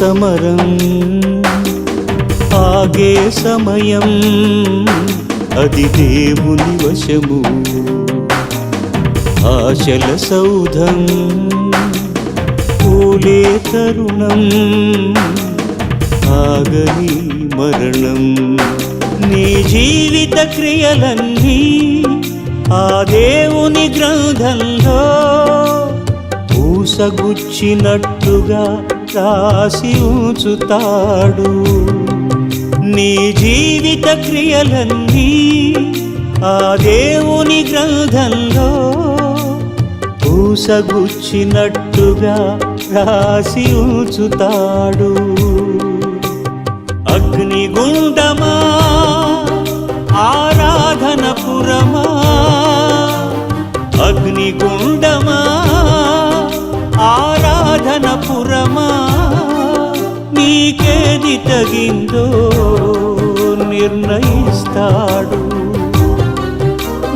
సమరం. ఆగే సమయం అది దేవుని వశము. ఆశల సౌధం కూలే తరుణం. ఆగని మరణం నీ జీవిత క్రియలన్నీ ఆ దేవుని గ్రంథంలో పూసగుచ్చినట్టుగా రాసి ఉంచుతాడు. నీ జీవిత క్రియలన్నీ ఆ దేవుని గ్రంథంలో పూసగుచ్చినట్టుగా రాసి ఉంచుతాడు. ఏది తగిందో నిర్ణయిస్తాడు.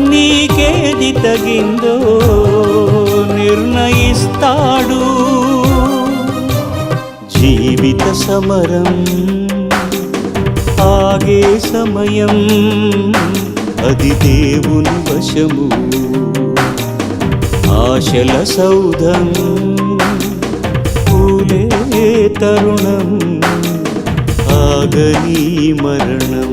నీకేది తగిందో నిర్ణయిస్తాడు. జీవిత సమరం ఆగే సమయం అది దేవుని వశము. ఆశల సౌధం పూలే తరుణం. ఆగని మరణం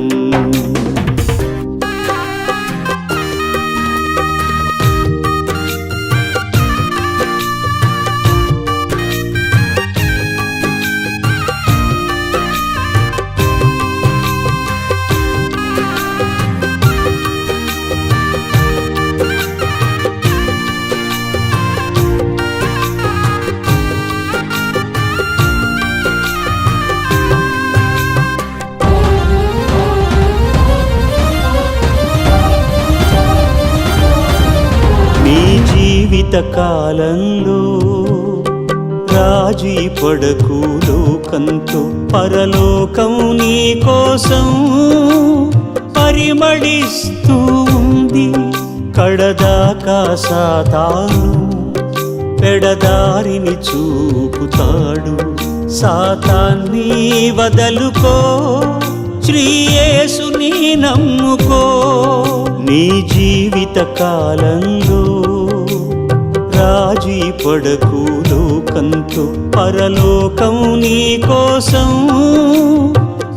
జీవితకాలంలో రాజీ పడకు లోకంతో పరలోకం నీ కోసం పరిమళిస్తూ ఉంది కడదాకా సాతాను పెడదారిని చూపుతాడు. సాతాన్ని వదలుకో శ్రీయేసుని నమ్ముకో. నీ జీవిత కాలంలో రాజీ పడకు లోకంతో. పరలోకం నీ కోసం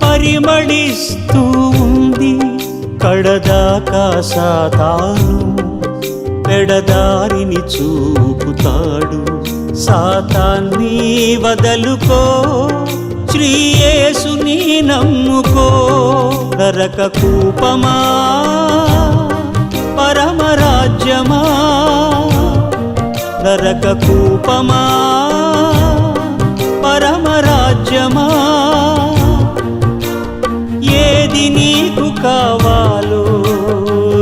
పరిమళిస్తూ ఉంది. కడదాకా సాతాను పెడదారిని చూపుతాడు. సాతాన్ని వదలుకో శ్రీయేసుని నమ్ముకో. నరక కూపమా పరమరాజ్యమా? నరక కూపమా? పరమరాజ్యమా? ఏది నీకు కావాలో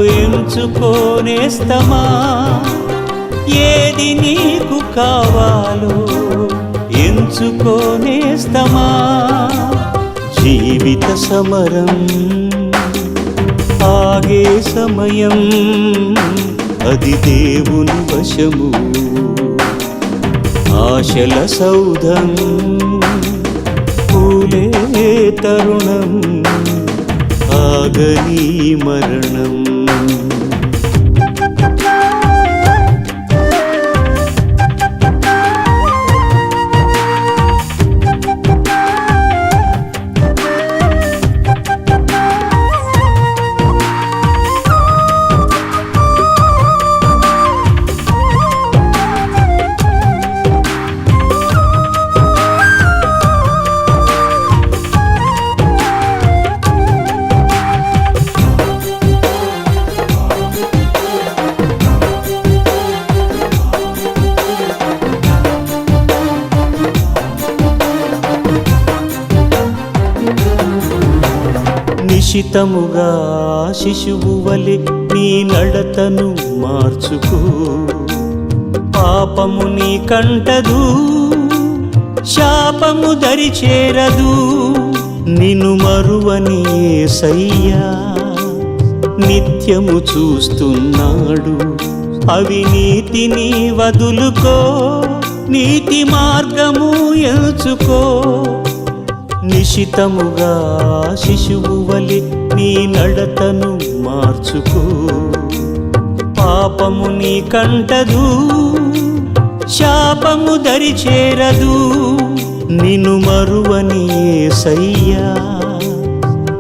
ఎంచుకోనేస్తమా ఏది నీకు కావాలో ఎంచుకోనేస్తమా జీవిత సమరం ఆగే సమయం అది దేవుని వశము. ఆశల సౌధం పూలే తరుణం ఆగని మరణం. నిశితముగా శిశువు వలె నీ నడతను మార్చుకో. పాపము నీ కంటదు శాపము దరి చేరదు. నిన్ను మరువని సయ్యా నిత్యము చూస్తున్నాడు. అవినీతిని వదులుకో నీతి మార్గము ఎంచుకో. నిశితముగా శిశువు వలి నీ నడతను మార్చుకో. పాపము నీ కంటదు శాపము దరి చేరదు. నిన్ను మరువని సయ్యా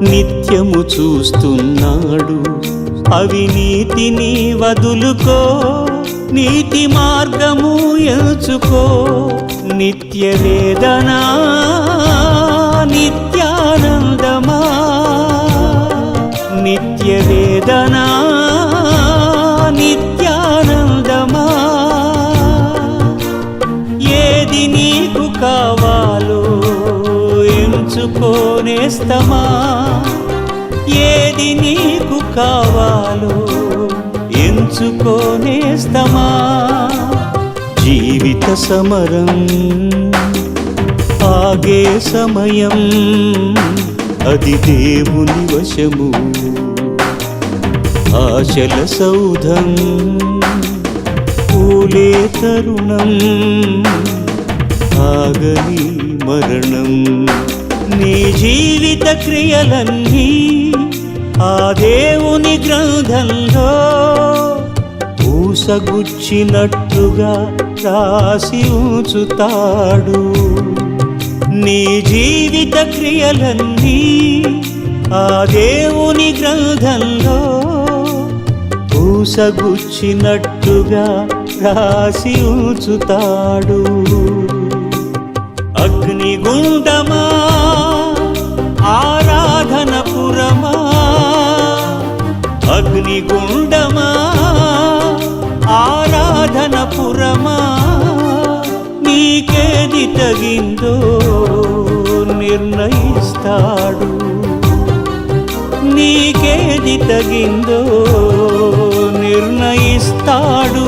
నిత్యము చూస్తున్నాడు. అవినీతిని వదులుకో నీతి మార్గము ఎంచుకో. నిత్య వేదనా నిత్యానందమా? నిత్య వేదనా నిత్యానందమా? ఏది నీకు కావాలో ఎంచుకోనేస్తమా ఏది నీకు కావాలో ఎంచుకోనేస్తమా జీవిత సమరం ఆగే సమయం. అది దేవుని వశము. ఆశల సౌధం. పూలే తరుణం. ఆగని మరణం. నీ జీవిత క్రియలన్నీ ఆ దేవుని గ్రంథంలో పూసగుచ్చినట్టుగా రాసి ఉంచుతాడు. నీ జీవిత క్రియలన్నీ ఆ దేవుని గ్రంథంలో పూసగుచ్చినట్టుగా రాసి ఉంచుతాడు. అగ్నిగుండమా? ఆరాధనపురమా? అగ్నిగుండమా? ఆరాధనపురమా? నీకేది తగిందో నిర్ణయిస్తాడు. నీకేది తగిందో నిర్ణయిస్తాడు.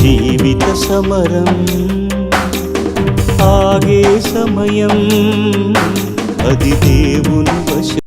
జీవిత సమరం ఆగే సమయం అది దేవుని